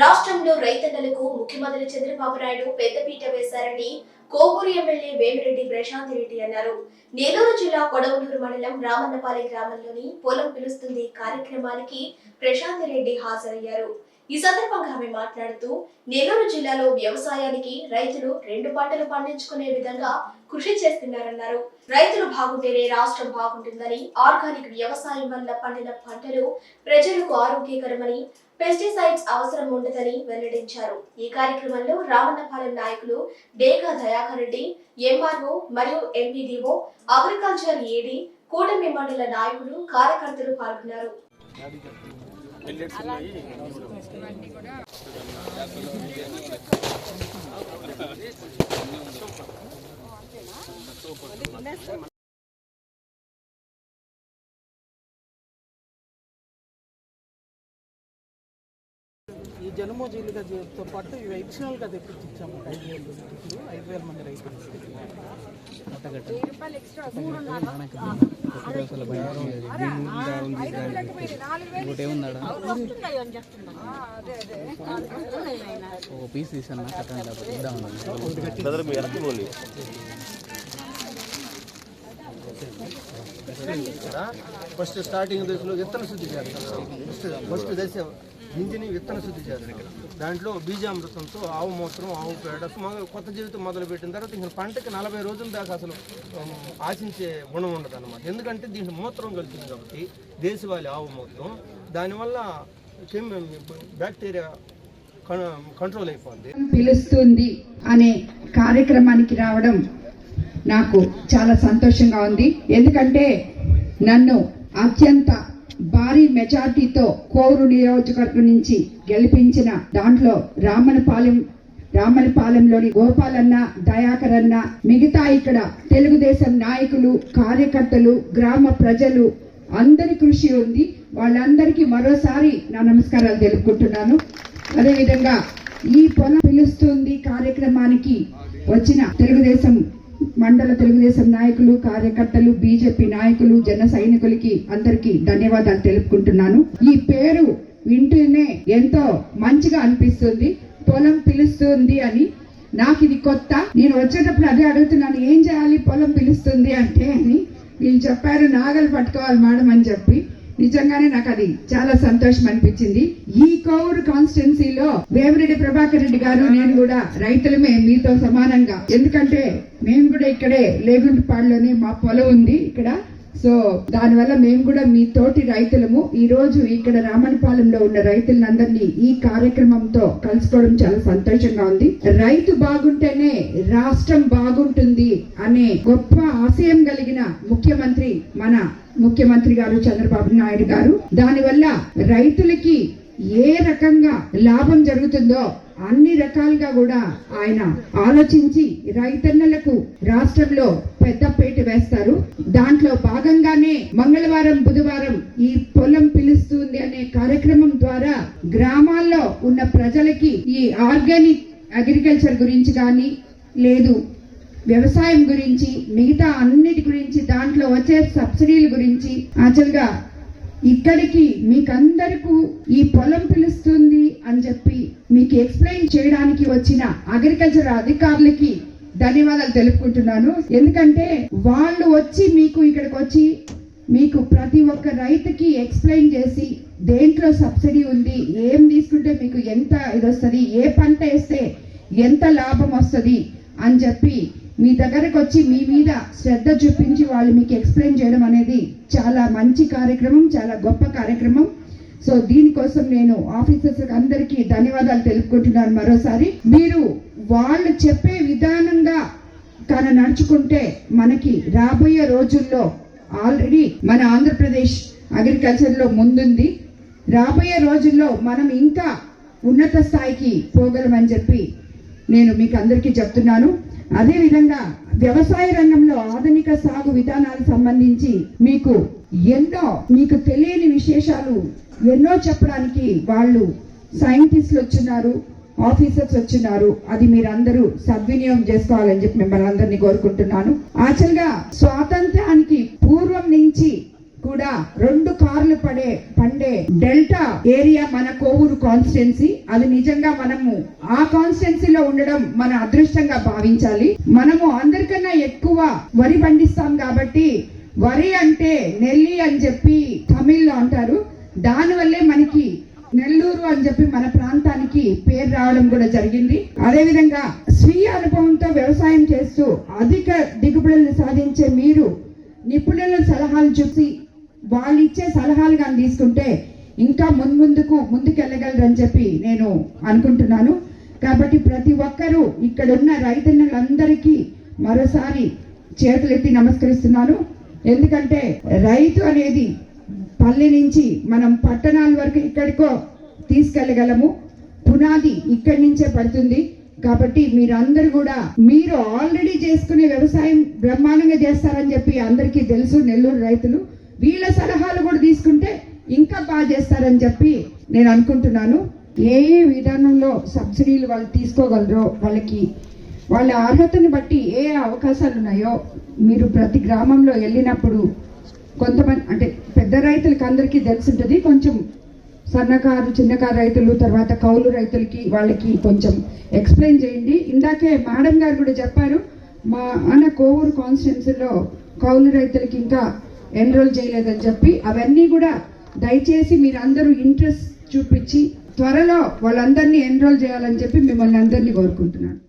రాష్ట్రంలో రైతన్నలకు ముఖ్యమంత్రి చంద్రబాబు నాయుడు పెద్దపీట వేశారని కోవూరు ఎమ్మెల్యే వేమిరెడ్డి ప్రశాంత్ రెడ్డి అన్నారు. నెల్లూరు జిల్లా కొడవలూరు మండలం రామన్నపాలెం గ్రామంలోని పొలం పిలుస్తుంది కార్యక్రమానికి ప్రశాంత్ రెడ్డి హాజరయ్యారు. ఈ సందర్భంగా ఆమె మాట్లాడుతూ నెల్లూరు జిల్లాలో వ్యవసాయానికి రైతులు రెండు పంటలు పండించుకునే విధంగా కృషి చేస్తున్నారన్నారు. రైతులు బాగుంటేనే రాష్ట్రం బాగుంటుందని ఆర్గానిక్ వ్యవసాయం వల్ల పండిన పంటలు ప్రజలకు ఆరోగ్యకరమని పెస్టిసైడ్స్ అవసరం ఉండదని వెల్లడించారు. ఈ కార్యక్రమంలో రామన్నపాలెం నాయకులు డేగా దయాకర్ రెడ్డి ఎంఆర్ఓ మరియు ఎంపీడీఓ అగ్రికల్చర్ ఏడీ కూటమి మండల నాయకులు కార్యకర్తలు పాల్గొన్నారు. మిల్లెట్స్ ఈ జనమో జీలుగతో పాటు ఇవి అడిషనల్గా తెప్పించి ఇచ్చాము? ఒక ఐదు వేలు ఐదు వేల మంది రైతులు ఒక పీస్ తీసాను కట్టండి లేకపోతే ఇద్దామని బ్రదర్ మీ వెనక్కి పోండి ఫస్ట్ స్టార్టింగ్ దశలో విత్తన శుద్ధి చేస్తారు ఫస్ట్ ఫస్ట్ దశ గింజని విత్తన శుద్ధి చేస్తారు దాంట్లో బీజామృతంతో ఆవు మూత్రం ఆవు పేడ మొదలు కొత్త జీవితం మొదలుపెట్టిన తర్వాత ఇంకా పంటకి నలభై రోజుల దాకా అసలు ఆశించే గుణం ఉండదు అనమాట ఎందుకంటే దీంట్లో మూత్రం కలిసింది కాబట్టి దేశవాళీ ఆవు మూత్రం. దానివల్ల బ్యాక్టీరియా కంట్రోల్ అయిపోతుంది పిలుస్తుంది అనే కార్యక్రమానికి రావడం నాకు చాలా సంతోషంగా ఉంది. ఎందుకంటే నన్ను అత్యంత భారీ మెజార్టీతో కోరు నియోజకవర్గం నుంచి గెలిపించిన దాంట్లో రామనపాలెం రామనపాలెంలోని గోపాలన్న దయాకర్ అన్న మిగతా ఇక్కడ తెలుగుదేశం నాయకులు కార్యకర్తలు గ్రామ ప్రజలు అందరి కృషి ఉంది. వాళ్ళందరికీ మరోసారి నా నమస్కారాలు తెలుపుకుంటున్నాను. అదేవిధంగా ఈ పొలం పిలుస్తుంది కార్యక్రమానికి వచ్చిన తెలుగుదేశం మండల తెలుగుదేశం నాయకులు కార్యకర్తలు బీజేపీ నాయకులు జన సైనికులకి అందరికీ ధన్యవాదాలు తెలుపుకుంటున్నాను. ఈ పేరు వింటూనే ఎంతో మంచిగా అనిపిస్తుంది పొలం పిలుస్తుంది అని. నాకు ఇది కొత్త. నేను వచ్చేటప్పుడు అదే అడుగుతున్నాను ఏం చేయాలి పొలం పిలుస్తుంది అంటే అని. వీళ్ళు చెప్పారు నాగలు పట్టుకోవాలి మేడం అని చెప్పి. నిజంగానే నాకు అది చాలా సంతోషం అనిపించింది ఈ కోవూరు కాన్స్టిట్యున్సీలో వేమిరెడ్డి ప్రభాకర్ రెడ్డి గారు నేను కూడా రైతులమే మీతో సమానంగా. ఎందుకంటే మేము కూడా ఇక్కడే లేగుంటపాడులోనే మా పొలం ఉంది. ఇక్కడ సో దానివల్ల మేము కూడా మీ తోటి రైతులము. ఈ రోజు ఇక్కడ రామణపాలెంలో ఉన్న రైతులందరినీ ఈ కార్యక్రమంతో కలుసుకోవడం చాలా సంతోషంగా ఉంది. రైతు బాగుంటేనే రాష్ట్రం బాగుంటుంది అనే గొప్ప ఆశయం కలిగిన ముఖ్యమంత్రి మన ముఖ్యమంత్రి గారు చంద్రబాబు నాయుడు గారు. దానివల్ల రైతులకి ఏ రకంగా లాభం జరుగుతుందో అన్ని రకాలుగా కూడా ఆయన ఆలోచించి రైతన్నలకు రాష్ట్రంలో పెద్ద పేట వేస్తారు. దాంట్లో భాగంగానే మంగళవారం బుధవారం ఈ పొలం పిలుస్తుంది అనే కార్యక్రమం ద్వారా గ్రామాల్లో ఉన్న ప్రజలకి ఈ ఆర్గానిక్ అగ్రికల్చర్ గురించి కానీ లేదు వ్యవసాయం గురించి మిగతా అన్నిటి గురించి దాంట్లో వచ్చే సబ్సిడీల గురించి యాక్చువల్గా ఇక్కడికి మీకందరకు ఈ పొలం పిలుస్తుంది అని చెప్పి మీకు ఎక్స్ప్లెయిన్ చేయడానికి వచ్చిన అగ్రికల్చర్ అధికారులకి ధన్యవాదాలు తెలుపుకుంటున్నాను. ఎందుకంటే వాళ్ళు వచ్చి మీకు ఇక్కడికి వచ్చి మీకు ప్రతి ఒక్క రైతుకి ఎక్స్ప్లెయిన్ చేసి దేంట్లో సబ్సిడీ ఉంది ఏం తీసుకుంటే మీకు ఎంత ఇది వస్తుంది ఏ పంట వేస్తే ఎంత లాభం వస్తుంది అని చెప్పి మీ దగ్గరకు వచ్చి మీ మీద శ్రద్ధ చూపించి వాళ్ళు మీకు ఎక్స్ప్లెయిన్ చేయడం అనేది చాలా మంచి కార్యక్రమం చాలా గొప్ప కార్యక్రమం. సో దీనికోసం నేను ఆఫీసర్స్ అందరికీ ధన్యవాదాలు తెలుపుకుంటున్నాను మరోసారి. మీరు వాళ్ళు చెప్పే కానీ నడుచుకుంటే మనకి రాబోయే రోజుల్లో ఆల్రెడీ మన ఆంధ్రప్రదేశ్ అగ్రికల్చర్లో ముందుంది. రాబోయే రోజుల్లో మనం ఇంకా ఉన్నత స్థాయికి పోగలమని చెప్పి నేను మీకు అందరికీ చెప్తున్నాను. అదేవిధంగా వ్యవసాయ రంగంలో ఆధునిక సాగు విధానాలకు సంబంధించి మీకు ఎన్నో మీకు తెలియని విశేషాలు ఎన్నో చెప్పడానికి వాళ్ళు సైంటిస్టులు వచ్చున్నారు. ఆఫీసర్స్ వచ్చినారు. అది మీరందరూ సద్వినియోగం చేసుకోవాలని చెప్పి మిమ్మల్ని అందరినీ కోరుకుంటున్నాను. యాక్చువల్గా స్వాతంత్రానికి పూర్వం నుంచి కూడా రెండు కార్లు పడే పండే డెల్టా ఏరియా మన కోవూరు కాన్స్టిట్యున్సీ. అది నిజంగా మనము ఆ కాన్స్టిట్యున్సీలో ఉండడం మన అదృష్టంగా భావించాలి. మనము అందరికన్నా ఎక్కువ వరి పండిస్తాం కాబట్టి వరి అంటే నెల్లి అని చెప్పి తమిళ్ళో అంటారు. దానివల్లే మనకి నెల్లూరు అని చెప్పి మన ప్రాంతానికి పేరు రావడం కూడా జరిగింది. అదే విధంగా స్వీయ అనుభవంతో వ్యవసాయం చేస్తూ అధిక దిగుబడులను సాధించే మీరు నిపుణుల సలహాలు చూసి వాళ్ళు ఇచ్చే సలహాలు కానీ తీసుకుంటే ఇంకా ముందుకు ముందుకెళ్ళగలరని చెప్పి నేను అనుకుంటున్నాను. కాబట్టి ప్రతి ఒక్కరూ ఇక్కడ ఉన్న రైతన్నులందరికీ మరోసారి చేతులెత్తి నమస్కరిస్తున్నాను. ఎందుకంటే రైతు అనేది పల్లె నుంచి మనం పట్టణాల వరకు ఎక్కడికో తీసుకెళ్ళగలము. పునాది ఇక్కడి నుంచే పడుతుంది. కాబట్టి మీరందరూ కూడా మీరు ఆల్రెడీ చేసుకునే వ్యవసాయం బ్రహ్మాండంగా చేస్తారని చెప్పి అందరికీ తెలుసు నెల్లూరు రైతులు. వీళ్ళ సలహాలు కూడా తీసుకుంటే ఇంకా బాగా చేస్తారని చెప్పి నేను అనుకుంటున్నాను. ఏ ఏ విధానంలో సబ్సిడీలు వాళ్ళు తీసుకోగలరో వాళ్ళకి వాళ్ళ అర్హతను బట్టి ఏ అవకాశాలు ఉన్నాయో మీరు ప్రతి గ్రామంలో వెళ్ళినప్పుడు కొంతమంది అంటే పెద్ద రైతులకి అందరికీ తెలిసింటుంది. కొంచెం సన్నకారు చిన్నకారు రైతులు తర్వాత కౌలు రైతులకి వాళ్ళకి కొంచెం ఎక్స్ప్లెయిన్ చేయండి. ఇందాకే మేడం గారు కూడా చెప్పారు మా అన్న కోవూరు కాన్స్టిట్యున్సీలో కౌలు రైతులకి ఇంకా ఎన్రోల్ చేయలేదని చెప్పి అవన్నీ కూడా దయచేసి మీరందరూ ఇంట్రెస్ట్ చూపించి త్వరలో వాళ్ళందరినీ ఎన్రోల్ చేయాలని చెప్పి మిమ్మల్ని అందరినీ కోరుకుంటున్నాను.